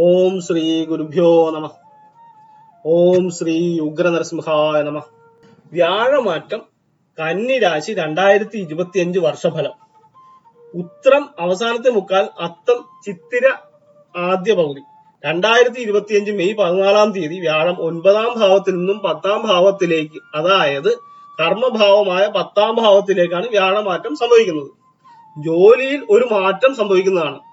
ഓം ശ്രീ ഗുരുഭ്യോ നമ. ഓം ശ്രീ ഉഗ്രനരസിംഹായ നമ. വ്യാഴമാറ്റം കന്നിരാശി രണ്ടായിരത്തി ഇരുപത്തിയഞ്ച് വർഷഫലം. ഉത്രം അവസാനത്തെ മുക്കാൽ അത്തം ചിത്തിര ആദ്യ പകുതി. രണ്ടായിരത്തി ഇരുപത്തിയഞ്ച് മെയ് പതിനാലാം തീയതി വ്യാഴം ഒൻപതാം ഭാവത്തിൽ നിന്നും പത്താം ഭാവത്തിലേക്ക് അതായത് കർമ്മഭാവമായ പത്താം ഭാവത്തിലേക്കാണ് വ്യാഴമാറ്റം സംഭവിക്കുന്നത്. ജോലിയിൽ ഒരു മാറ്റം സംഭവിക്കുന്നതാണ്.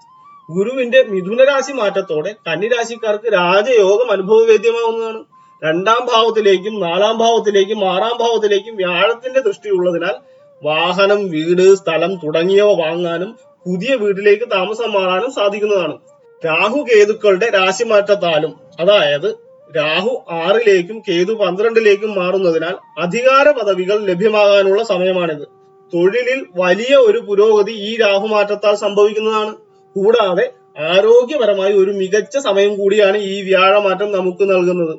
ഗുരുവിന്റെ മിഥുനരാശി മാറ്റത്തോടെ കന്നിരാശിക്കാർക്ക് രാജയോഗം അനുഭവവേദ്യമാവുന്നതാണ്. രണ്ടാം ഭാവത്തിലേക്കും നാലാം ഭാവത്തിലേക്കും ആറാം ഭാവത്തിലേക്കും വ്യാഴത്തിന്റെ ദൃഷ്ടിയുള്ളതിനാൽ വാഹനം വീട് സ്ഥലം തുടങ്ങിയവ വാങ്ങാനും പുതിയ വീട്ടിലേക്ക് താമസം മാറാനും സാധിക്കുന്നതാണ്. രാഹു കേതുക്കളുടെ രാശി രാശിമാറ്റത്താലും അതായത് രാഹു ആറിലേക്കും കേതു പന്ത്രണ്ടിലേക്കും മാറുന്നതിനാൽ അധികാര പദവികൾ ലഭ്യമാകാനുള്ള സമയമാണിത്. തൊഴിലിൽ വലിയ ഒരു പുരോഗതി ഈ രാഹുമാറ്റത്താൽ സംഭവിക്കുന്നതാണ്. കൂടാതെ ആരോഗ്യപരമായി ഒരു മികച്ച സമയം കൂടിയാണ് ഈ വ്യാഴമാറ്റം നമുക്ക് നൽകുന്നത്.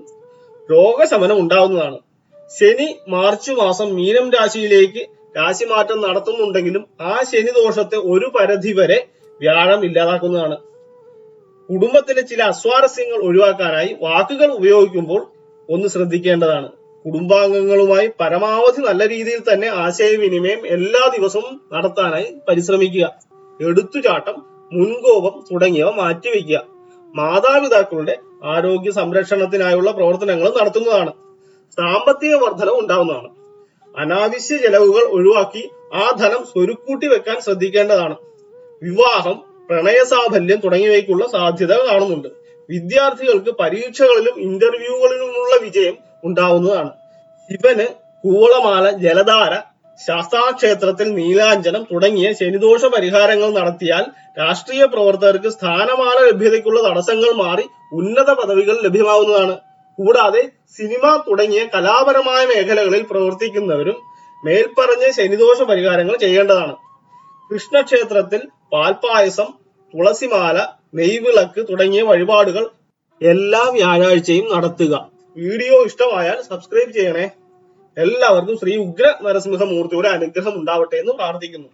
രോഗശമനം ഉണ്ടാവുന്നതാണ്. ശനി മാർച്ച് മാസം മീനം രാശിയിലേക്ക് രാശിമാറ്റം നടത്തുന്നുണ്ടെങ്കിലും ആ ശനി ദോഷത്തെ ഒരു പരിധി വരെ വ്യാഴം ഇല്ലാതാക്കുന്നതാണ്. കുടുംബത്തിലെ ചില അസ്വാരസ്യങ്ങൾ ഒഴിവാക്കാനായി വാക്കുകൾ ഉപയോഗിക്കുമ്പോൾ ഒന്ന് ശ്രദ്ധിക്കേണ്ടതാണ്. കുടുംബാംഗങ്ങളുമായി പരമാവധി നല്ല രീതിയിൽ തന്നെ ആശയവിനിമയം എല്ലാ ദിവസവും നടത്താനായി പരിശ്രമിക്കുക. എടുത്തുചാട്ടം മുൻകോപം തുടങ്ങിയവ മാറ്റിവെക്കുക മാതാപിതാക്കളുടെ ആരോഗ്യ സംരക്ഷണത്തിനായുള്ള പ്രവർത്തനങ്ങൾ നടത്തുന്നതാണ്. സാമ്പത്തിക വർധനം ഉണ്ടാവുന്നതാണ്. അനാവശ്യ ചെലവുകൾ ഒഴിവാക്കി ആ ധനം സ്വരുക്കൂട്ടി വെക്കാൻ ശ്രദ്ധിക്കേണ്ടതാണ്. വിവാഹം പ്രണയസാഫല്യം തുടങ്ങിയവയ്ക്കുള്ള സാധ്യത കാണുന്നുണ്ട്. വിദ്യാർത്ഥികൾക്ക് പരീക്ഷകളിലും ഇന്റർവ്യൂകളിലുമുള്ള വിജയം ഉണ്ടാവുന്നതാണ്. ശിവന് കൂവളമാല ജലധാര ശാസ്താക്ഷേത്രത്തിൽ നീലാഞ്ജനം തുടങ്ങിയ ശനിദോഷ പരിഹാരങ്ങൾ നടത്തിയാൽ രാഷ്ട്രീയ പ്രവർത്തകർക്ക് സ്ഥാനമാന ലഭ്യതയ്ക്കുള്ള തടസ്സങ്ങൾ മാറി ഉന്നത പദവികൾ ലഭ്യമാവുന്നതാണ് കൂടാതെ സിനിമ തുടങ്ങിയ കലാപരമായ മേഖലകളിൽ പ്രവർത്തിക്കുന്നവരും മേൽപ്പറഞ്ഞ ശനിദോഷ പരിഹാരങ്ങൾ ചെയ്യേണ്ടതാണ്. കൃഷ്ണക്ഷേത്രത്തിൽ പാൽപായസം തുളസിമാല നെയ്വിളക്ക് തുടങ്ങിയ വഴിപാടുകൾ എല്ലാ വ്യാഴാഴ്ചയും നടത്തുക. വീഡിയോ ഇഷ്ടമായാൽ സബ്സ്ക്രൈബ് ചെയ്യണേ. എല്ലാവർക്കും ശ്രീ ഉഗ്ര നരസിംഹമൂർത്തിയുടെ അനുഗ്രഹം ഉണ്ടാവട്ടെ എന്ന് പ്രാർത്ഥിക്കുന്നു.